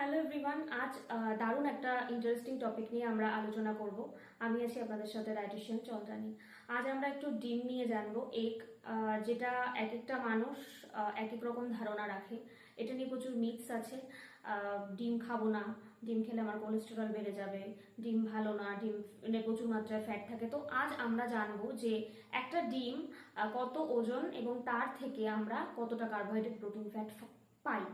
Hello everyone আজ দারুণ একটা ইন্টারেস্টিং টপিক নিয়ে আমরা আলোচনা করব। আমি আছি আপনাদের সাথে ডায়েটিশিয়ান চন্দ্রানী আজ আমরা একটু ডিম নিয়ে জানব, এক যেটা এক একটা মানুষ এক এক রকম ধারণা রাখে। এটা নিয়ে প্রচুর মিথস আছে। ডিম খাব না, ডিম খেলে আমার কোলেস্টেরল বেড়ে যাবে, ডিম ভালো না, ডিম প্রচুর মাত্রায় ফ্যাট থাকে। তো আজ আমরা জানব যে একটা ডিম কত ওজন এবং তার থেকে আমরা কতটা কার্বোহাইড্রেট প্রোটিন ফ্যাট পাই।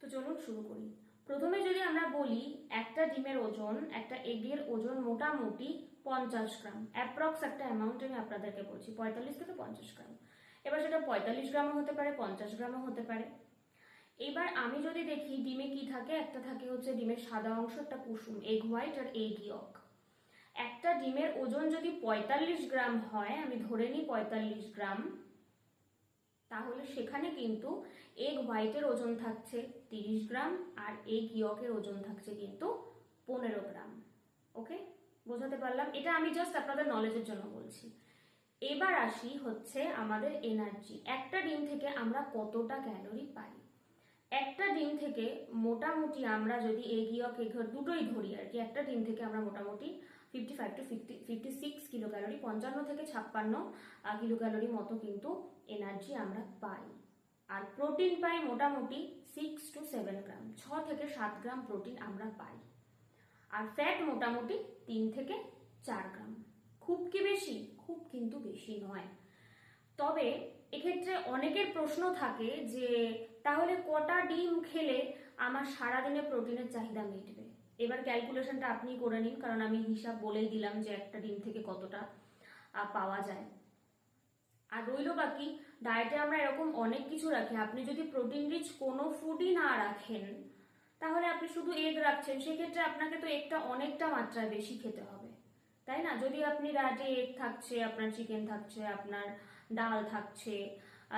তো চলুন শুরু করি। প্রথমে যদি আমরা বলি, একটা ডিমের ওজন, একটা এগের ওজন মোটামুটি পঞ্চাশ গ্রাম। অ্যাপ্রক্স একটা অ্যামাউন্ট আমি আপনাদেরকে বলছি, পঁয়তাল্লিশ থেকে পঞ্চাশ গ্রাম। এবার সেটা পঁয়তাল্লিশ গ্রামও হতে পারে, পঞ্চাশ গ্রামও হতে পারে। এবার আমি যদি দেখি ডিমে কি থাকে, একটা থাকে হচ্ছে ডিমের সাদা অংশ, একটা কুসুম এগ হোয়াইট আর এগ ইয়ক একটা ডিমের ওজন যদি পঁয়তাল্লিশ গ্রাম হয়, আমি ধরে নিই পঁয়তাল্লিশ গ্রাম তাহলে সেখানে কিন্তু এগ হোয়াইটের ওজন থাকছে তিরিশ গ্রাম আর এগ ইয়কের ওজন থাকছে কিন্তু পনেরো গ্রাম। ওকে বোঝাতে পারলাম? এটা আমি জাস্ট আপনাদের নলেজের জন্য বলছি। এবার আসি হচ্ছে আমাদের এনার্জি একটা ডিম থেকে আমরা কতটা ক্যালোরি পাই? একটা ডিম থেকে মোটামুটি আমরা যদি এগ ইয়ক এগ দুটোই ধরি আর কি, একটা ডিম থেকে আমরা মোটামুটি fifty five to fifty fifty calorie পঞ্চান্ন থেকে ছাপ্পান্ন কিলো ক্যালোরি মতো কিন্তু এনার্জি আমরা পাই। আর প্রোটিন পাই মোটামুটি সিক্স টু সেভেন গ্রাম ছ থেকে সাত গ্রাম প্রোটিন আমরা পাই। আর ফ্যাট মোটামুটি তিন থেকে চার গ্রাম খুব কি বেশি? খুব কিন্তু বেশি নয়। তবে এক্ষেত্রে অনেকের প্রশ্ন থাকে যে, তাহলে কটা ডিম খেলে আমার সারাদিনে প্রোটিনের চাহিদা মিটবে। এবার ক্যালকুলেশনটা আপনি করে নিন, কারণ আমি হিসাব বলেই দিলাম যে একটা ডিম থেকে কতটা পাওয়া যায়। আর রইল বাকি ডায়েটে আমরা এরকম অনেক কিছু রাখি। আপনি যদি প্রোটিন রিচ কোনো ফুডই না রাখেন, তাহলে আপনি শুধু এগ রাখছেন, সেক্ষেত্রে আপনাকে তো এগটা অনেকটা মাত্রায় বেশি খেতে হবে। তাই না? যদি আপনি ডায়েটে এগ থাকছে, আপনার চিকেন থাকছে, আপনার ডাল থাকছে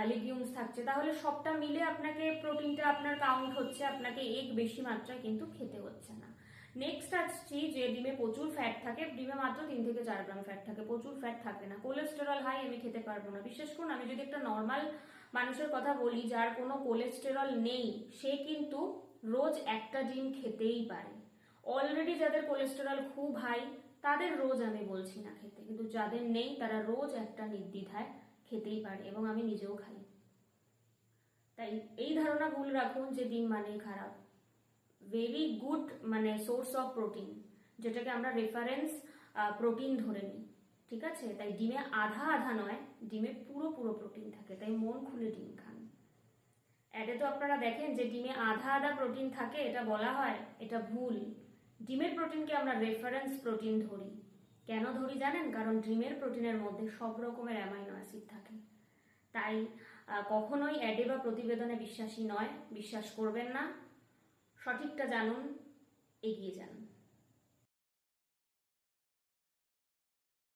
লিগিউমস থাকছে। তাহলে সবটা মিলে আপনাকে প্রোটিনটা আপনার কাউন্ট হচ্ছে, আপনাকে এগ বেশি মাত্রায় কিন্তু খেতে হচ্ছে না। নেক্সট আসছি যে ডিমে প্রচুর ফ্যাট থাকে, ডিমে মাত্র তিন থেকে চার গ্রাম ফ্যাট থাকে। প্রচুর ফ্যাট থাকে না। কোলেস্টেরল হাই আমি খেতে পারব না। বিশেষ করুন আমি যদি একটা নর্মাল মানুষের কথা বলি, যার কোনো কোলেস্টেরল নেই, সে কিন্তু রোজ একটা ডিম খেতেই পারে। অলরেডি যাদের কোলেস্টেরল খুব হাই তাদের রোজ আমি বলছি না খেতে। কিন্তু যাদের নেই, তারা রোজ একটা নির্দ্বিধায় খেতেই পারে এবং আমি নিজেও খাই। তাই এই ধারণা ভুল রাখুন যে ডিম মানেই খারাপ। ভেরি গুড মানে সোর্স অফ প্রোটিন যেটাকে আমরা রেফারেন্স প্রোটিন ধরে নিই। ঠিক আছে? তাই ডিমে আধা আধা নয়, ডিমে পুরো পুরো প্রোটিন থাকে। তাই মন খুলে ডিম খান। অ্যাডে তো আপনারা দেখেন যে ডিমে আধা আধা প্রোটিন থাকে, এটা বলা হয়, এটা ভুল। ডিমের প্রোটিনকে আমরা রেফারেন্স প্রোটিন ধরি। কেন ধরি জানেন? কারণ ডিমের প্রোটিনের মধ্যে সব রকমের অ্যামাইনো অ্যাসিড থাকে। তাই কখনোই অ্যাডে বা প্রতিবেদনে বিশ্বাসী নয়। বিশ্বাস করবেন না। সঠিকটা জানুন, এগিয়ে যান।